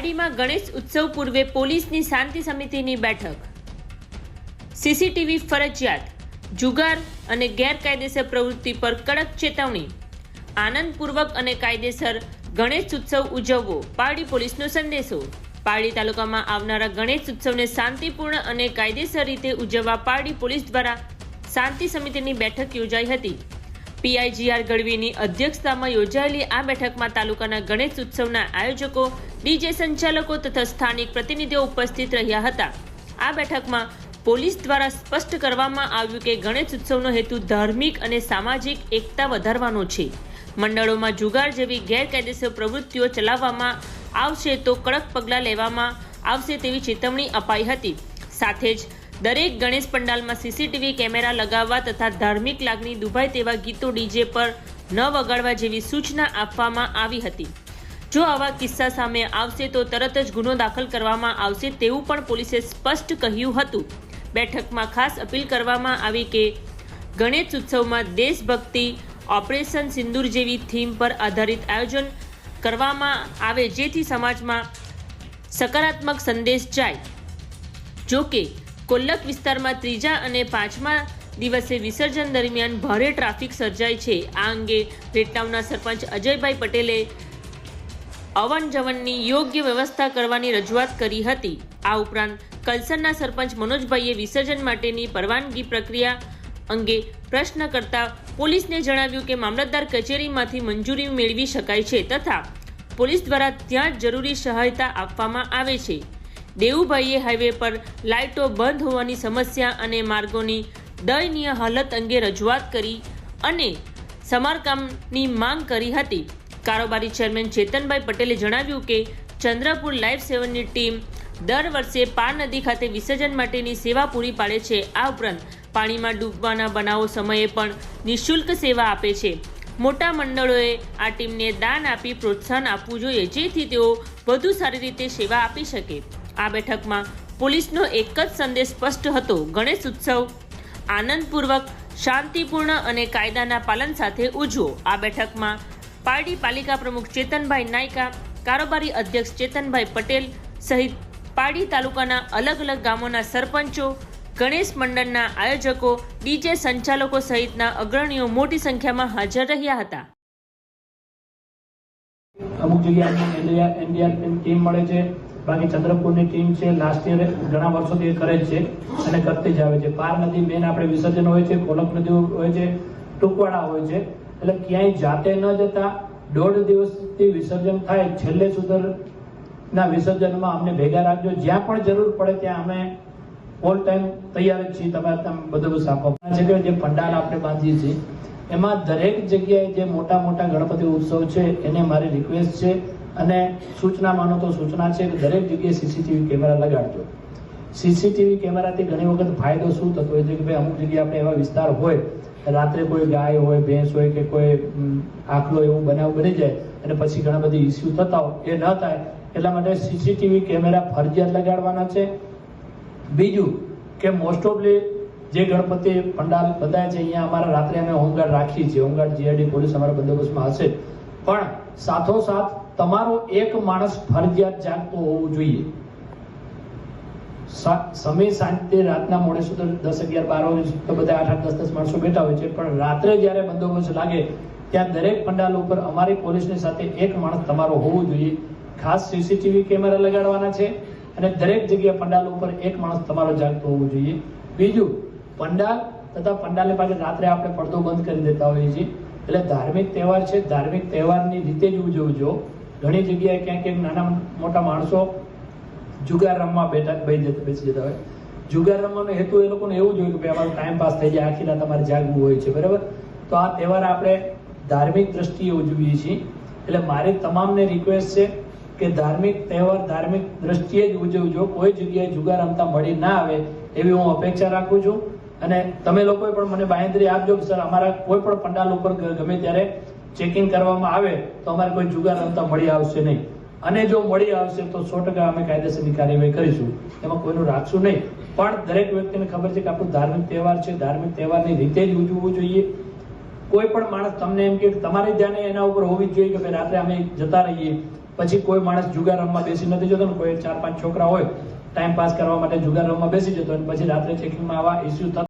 પારડીમાં ગણેશ ઉત્સવ પૂર્વે પોલીસની શાંતિ સમિતિની બેઠક. સીસીટીવી ફરજિયાત, જુગાર અને ગેરકાયદેસર પ્રવૃત્તિ પર કડક ચેતવણી. આનંદપૂર્વક અને કાયદેસર ગણેશ ઉત્સવ ઉજવવો, પારડી પોલીસનો સંદેશો. પારડી તાલુકામાં આવનારા ગણેશ ઉત્સવને શાંતિપૂર્ણ અને કાયદેસર રીતે ઉજવવા પારડી પોલીસ દ્વારા શાંતિ સમિતિની બેઠક યોજાઈ હતી. પીઆઈજીઆર ગઢવીની અધ્યક્ષતામાં યોજાયેલી આ બેઠકમાં તાલુકાના ગણેશ ઉત્સવના આયોજકો, ડીજે સંચાલકો તથા સ્થાનિક પ્રતિનિધિઓ ઉપસ્થિત રહ્યા હતા. આ બેઠકમાં પોલીસ દ્વારા સ્પષ્ટ કરવામાં આવ્યું કે ગણેશ ઉત્સવનો હેતુ ધાર્મિક અને સામાજિક એકતા વધારવાનો છે. મંડળોમાં જુગાર જેવી ગેરકાયદેસર પ્રવૃત્તિઓ ચલાવવામાં આવશે તો કડક પગલાં લેવામાં આવશે તેવી ચેતવણી અપાઈ હતી. સાથે જ દરેક ગણેશ પંડાલમાં સીસીટીવી કેમેરા લગાવવા તથા ધાર્મિક લાગણી દુભાય તેવા ગીતો ડીજે પર ન વગાડવા જેવી સૂચના આપવામાં આવી હતી. જો આવા કિસ્સા સામે આવશે તો તરત જ ગુનો દાખલ કરવામાં આવશે તેવું પણ પોલીસે સ્પષ્ટ કહ્યું હતું. બેઠકમાં ખાસ અપીલ કરવામાં આવી કે ગણેશ ઉત્સવમાં દેશભક્તિ, ઓપરેશન સિંદૂર જેવી થીમ પર આધારિત આયોજન કરવામાં આવે જેથી સમાજમાં સકારાત્મક સંદેશ જાય. જો કે કોલ્લક વિસ્તારમાં ત્રીજા અને પાંચમા દિવસે વિસર્જન દરમિયાન ભારે ટ્રાફિક સર્જાય છે. આ અંગે રેટનાવના સરપંચ અજયભાઈ પટેલે અવન જવનની યોગ્ય વ્યવસ્થા કરવાની રજૂઆત કરી હતી. આ ઉપરાંત કલસરના સરપંચ મનોજભાઈએ વિસર્જન માટેની પરવાનગી પ્રક્રિયા અંગે પ્રશ્ન કરતા પોલીસને જણાવ્યું કે મામલતદાર કચેરીમાંથી મંજૂરી મેળવી શકાય છે તથા પોલીસ દ્વારા ત્યાં જરૂરી સહાયતા આપવામાં આવે છે. દેવુભાઈએ હાઈવે પર લાઇટો બંધ હોવાની સમસ્યા અને માર્ગોની દયનીય હાલત અંગે રજૂઆત કરી અને સમારકામની માંગ કરી હતી. કારોબારી ચેરમેન ચેતનભાઈ પટેલે જણાવ્યું કે, ચંદ્રપુર લાઈફ સેવનની ટીમ દર વર્ષે પાર નદી ખાતે વિસર્જન માટેની સેવા પૂરી પાડે છે. આ ઉપરાંત પાણીમાં ડૂબવાના બનાવો સમયે પણ નિઃશુલ્ક સેવા આપે છે. મોટા મંડળોએ આ ટીમને દાન આપી પ્રોત્સાહન આપવું જોઈએ, જેથી તેઓ વધુ સારી રીતે સેવા આપી શકે. આ બેઠકમાં પોલીસનો એક જ સંદેશ સ્પષ્ટ હતો. ગણેશ ઉત્સવ આનંદપૂર્વક, શાંતિપૂર્ણ અને કાયદાના પાલન સાથે ઉજવો. આ બેઠકમાં પારડી પાલિકા પ્રમુખ ચેતનભાઈ નાયકા, કારોબારી અધ્યક્ષ ચેતનભાઈ પટેલ સહિત પારડી તાલુકાના અલગ અલગ ગામોના સરપંચો, ગણેશ મંડળના આયોજકો, ડીજે સંચાલકો સહિતના અગ્રણીઓ મોટી સંખ્યામાં હાજર રહ્યા હતા. અમુક જગ્યાએ એનડીઆરએફ ટીમ મળે છે. બાકી ચંદ્રપુરની ટીમ છે લાસ્ટ યર ઘણા વર્ષોથી કરે છે અને કરતી જ આવે છે. પાર નદી મેન આપણે વિસર્જન હોય છે કોલક નદી હોય છે, ટૂંકવાડા હોય છે. એટલે ક્યાંય જાતે ન જતા દોઢ દિવસથી વિસર્જન થાય, છેલ્લે સુધરના વિસર્જનમાં અમને ભેગા રાખજો. જ્યાં પણ જરૂર પડે ત્યાં અમે ઓલ ટાઈમ તૈયાર જ છીએ. તમારે તમે બધું આપવા છે કે જે પંડાલ આપણે બાંધીએ છીએ, એમાં દરેક જગ્યાએ જે મોટા મોટા ગણપતિ ઉત્સવ છે, એને મારી રિક્વેસ્ટ છે. અને સૂચના માનો તો સૂચના છે કે દરેક જગ્યાએ સીસીટીવી કેમેરા લગાડજો. સીસીટીવી કેમેરાથી ઘણી વખત ફાયદો શું થતો હોય? છે કે ભાઈ અમુક જગ્યાએ આપણે એવા વિસ્તાર હોય, રાત્રે કોઈ ગાય હોય, ભેંસ હોય કે કોઈ આખલો એવું બનાવ બની જાય અને પછી ઘણા બધી ઇસ્યુ થતા હોય. એ ન થાય એટલા માટે સીસીટીવી કેમેરા ફરજિયાત લગાડવાના છે. બીજું કે મોસ્ટ ઓફલી જે ગણપતિ પંડાલ બધાય છે અહીંયા અમારા રાત્રે અમે હોમગાર્ડ રાખીએ છીએ. હોમગાર્ડ જીઆઈડી પોલીસ અમારા બંદોબસ્તમાં હશે. પણ સાથોસાથ તમારો એક માણસ ફરજિયાત જાગતો હોવું જોઈએ. સમય સાંજે રાતના મોડે સુધી દસ અગિયાર બાર વાગે તો બધા આઠ આઠ દસ દસ માણસો બેઠા હોય છે, પણ રાત્રે જ્યારે બંદોબસ્ત લાગે, ત્યાં દરેક પંડાલ ઉપર અમારી પોલીસની સાથે એક માણસ તમારો હોવો જોઈએ. ખાસ સીસીટીવી કેમેરા લગાડવાના છે અને દરેક જગ્યાએ પંડાલ ઉપર એક માણસ તમારો જાગતો હોવો જોઈએ. બીજું, પંડાલ તથા પંડાલની પાસે રાત્રે આપણે પડદો બંધ કરી દેતા હોઈએ છીએ. એટલે ધાર્મિક તહેવાર છે, ધાર્મિક તહેવારની રીતે જ ઉજવજો. ઘણી જગ્યાએ ક્યાંક ક્યાંક નાના મોટા માણસો જુગાર રમવા બેઠા બેસી જતા હોય. જુગાર રમવાનો હેતુ એ લોકોને એવું જ હોય કે ભાઈ અમારો ટાઈમ પાસ થઈ જાય, આખી રાત અમારે જાગવું હોય છે, બરાબર? તો આ તહેવાર આપણે ધાર્મિક દ્રષ્ટિએ ઉજવીએ છીએ. એટલે મારી તમામને રિક્વેસ્ટ છે કે ધાર્મિક તહેવાર ધાર્મિક દ્રષ્ટિએ જ ઉજવજો. કોઈ જગ્યાએ જુગાર રમતા મળી ના આવે એવી હું અપેક્ષા રાખું છું. અને તમે લોકોએ પણ મને બાંહેધરી આપજો સર, અમારા કોઈ પણ પંડાલ ઉપર ગમે ત્યારે ચેકિંગ કરવામાં આવે તો અમારે કોઈ જુગાર રમતા મળી આવશે નહીં. અને જો મળી આવશે તો સો ટકા અમે કાયદેસરની કાર્યવાહી કરીશું. એમાં કોઈનું રાખશું નહીં. પણ દરેક વ્યક્તિને ખબર છે કે આપણું ધાર્મિક તહેવાર છે. ધાર્મિક તહેવારની રીતે જ ઉજવવું જોઈએ. કોઈ પણ માણસ તમને એમ કે તમારી ધ્યાને એના ઉપર હોવી જ જોઈએ કે ભાઈ રાત્રે અમે જતા રહીએ. પછી કોઈ માણસ જુગાર રમવા બેસી નથી જતો ને કોઈ ચાર પાંચ છોકરા હોય ટાઈમ પાસ કરવા માટે જુગાર રમવા બેસી જતો અને પછી રાત્રે ચેકિંગમાં આવા ઇસ્યુ